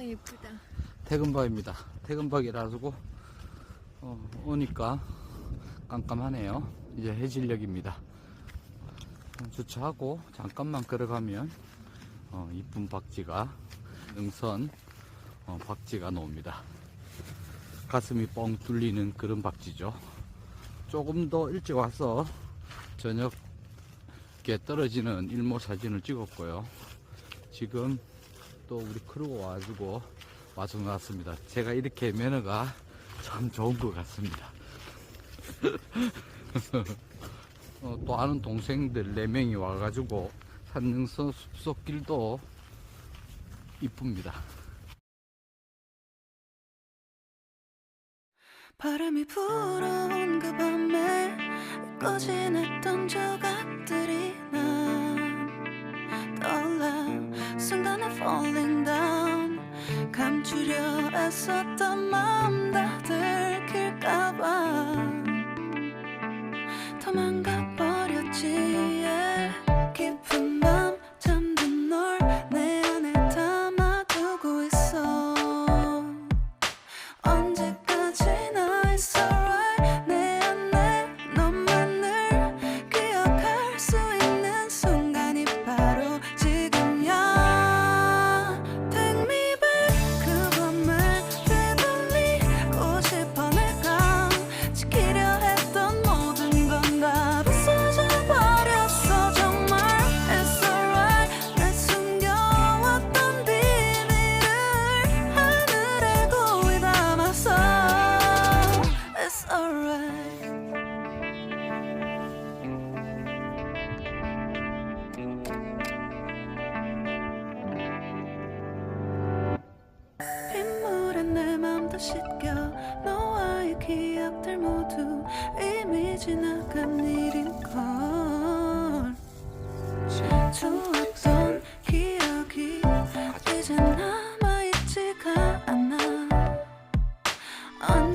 아 예쁘다. 퇴근박입니다. 퇴근박이라고 어, 오니까 깜깜하네요. 이제 해질녘입니다. 주차하고 잠깐만 걸어가면 어, 이쁜 박쥐가 능선 어, 박쥐가 나옵니다. 가슴이 뻥 뚫리는 그런 박쥐죠. 조금 더 일찍 와서 저녁에 떨어지는 일모 사진을 찍었고요. 지금 또 우리 크루가 와가지고 와서 나왔습니다. 제가 이렇게 매너가 참 좋은 것 같습니다. 어, 또 아는 동생들 4명이 와가지고 산능선 숲속길도 이쁩니다. 바람이 불어온 그 밤에 꺼진 했던 조각들이 감추려 애썼던 마음 다 들킬까봐 도망가 버렸지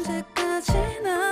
언제까지나